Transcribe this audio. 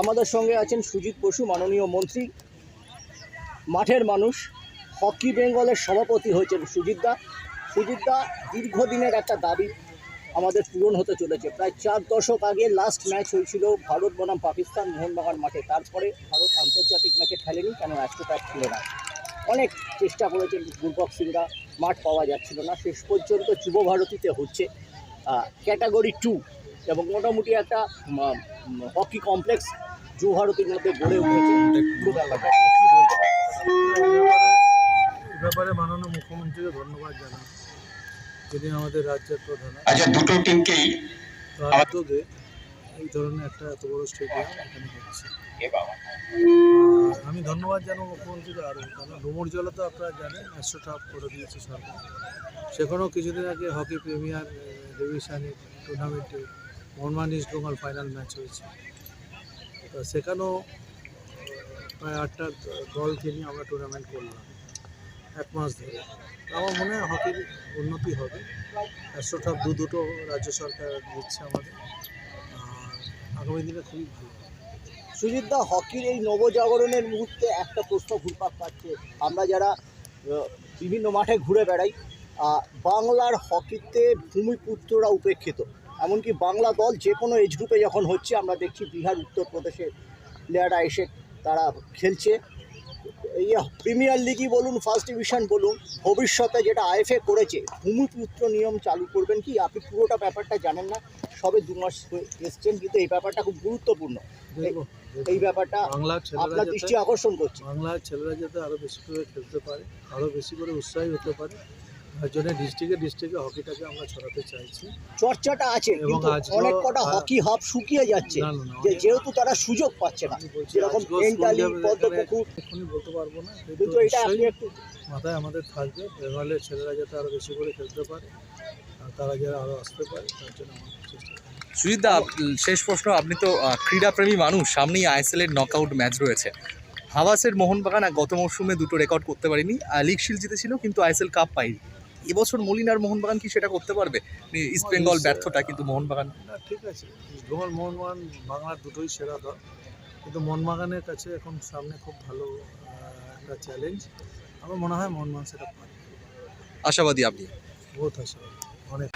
আমাদের সঙ্গে আছেন সুজিত বসু, মাননীয় মন্ত্রী। মাঠের মানুষ, হকি বেঙ্গলের সভাপতি হয়েছেন সুজিতদা সুজিতদা দীর্ঘদিনের একটা দাবি আমাদের পূরণ হতে চলেছে। প্রায় চার দশক আগে লাস্ট ম্যাচ হয়েছিল ভারত বনাম পাকিস্তান মোহনবাগান মাঠে। তারপরে ভারত আন্তর্জাতিক ম্যাচে খেলেনি কেন অ্যাস্ট্রোপ্যাক ছিল না। অনেক চেষ্টা করেছেন দুর্বক সিংরা মাঠ পাওয়া যাচ্ছিল না। শেষ পর্যন্ত যুব ভারতীতে হচ্ছে ক্যাটাগরি টু এবং মোটামুটি একটা হকি কমপ্লেক্স যুব ভারতীর মধ্যে গড়ে উঠেছে। ব্যাপারে মাননীয় মুখ্যমন্ত্রীকে ধন্যবাদ জানাই। তিনি আমাদের রাজ্যের প্রধান। আচ্ছা দুটো টিমকেই এই ধরনের একটা এত বড় স্টেডিয়াম এখানে হচ্ছে। আমি ধন্যবাদ জানাব মুখ্যমন্ত্রীকে আরও। কারণ ডুমুর জলে তো আপনারা জানেন একশো টাপ করে দিয়েছে সরকার। সেখানেও কিছুদিন আগে হকি প্রিমিয়ার ডিভিশনের টুর্নামেন্টে Mohun Bagan East Bengal final match হয়েছে। তো সেখানেও প্রায় আটটা দলকে নিয়ে আমরা টুর্নামেন্ট করলাম, এক মাস ধরে। আমার মনে হয় হকির উন্নতি হবে। একশো টাপ দু দুটো রাজ্য সরকার দিচ্ছে আমাদের। আর আগামী দিনে খুবই ভালো সুজিত দা, হকির এই নবজাগরণের মুহূর্তে একটা প্রশ্ন ঘুরপাক পাচ্ছে আমরা যারা বিভিন্ন মাঠে ঘুরে বেড়াই বাংলার হকিতে ভূমিপুত্ররা উপেক্ষিত। এমনকি বাংলা দল যে কোনো এজ গ্রুপে যখন হচ্ছে আমরা দেখছি বিহার উত্তরপ্রদেশের প্লেয়াররা এসে তারা খেলছে। এই প্রিমিয়ার লিগই বলুন ফার্স্ট ডিভিশন বলুন ভবিষ্যতে যেটা আইএফএ করেছে ভূমিপুত্র নিয়ম চালু করবেন কি? আপনি পুরোটা ব্যাপারটা জানেন না সবে দু মাস এসছেন কিন্তু এই ব্যাপারটা খুব গুরুত্বপূর্ণ। এই ব্যাপারটা আপনার দৃষ্টি আকর্ষণ করছে। বাংলার ছেলেরা যাতে আরও বেশি করে খেলতে পারে আরও বেশি করে উৎসাহী হতে পারে জন্য ডিস্ট্রিক্টে ডিস্ট্রিক্টে হকিটাকে আমরা ছড়াতে চাইছি। চর্চাটা আছে কিন্তু অনেক কটা হকি হাব শুকিয়ে যাচ্ছে। যে যেহেতু তারা সুযোগ পাচ্ছে না। যেরকম আজকেও এন্টালি স্কুল যাবে, পদ্মপুকুর এক্ষুনি বলতে পারব না কিন্তু কিন্তু এটা আপনি একটু মাথায় আমাদের থাকবে। বেঙ্গলের ছেলেরা যাতে আরও বেশি করে খেলতে পারে আর তারা যারা আরও আসতে পারে তার জন্য চেষ্টা সুজিতদা শেষ প্রশ্ন আপনি তো ক্রীড়াপ্রেমী মানুষ সামনেই আইএসএল এর নকআউট ম্যাচ রয়েছে। হাওয়াসের মোহনবাগান আর গত মরশুমে দুটো রেকর্ড করতে পারিনি লিগ শিল্ড জিতেছিল কিন্তু আইএসএল কাপ পাইনি এবছর মলিন আর মোহনবাগান কি সেটা করতে পারবে? ইস্ট বেঙ্গল ব্যর্থটা কিন্তু মোহনবাগান না ঠিক আছে। ইস্টবেঙ্গল মোহনবাগান বাংলার দুটোই সেরা দল। কিন্তু মোহনবাগানের কাছে এখন সামনে খুব ভালো একটা চ্যালেঞ্জ আমার মনে হয় মোহনবাগান সেটা পারে আশাবাদী আপনি? বহুত আশাবাদী। অনেক।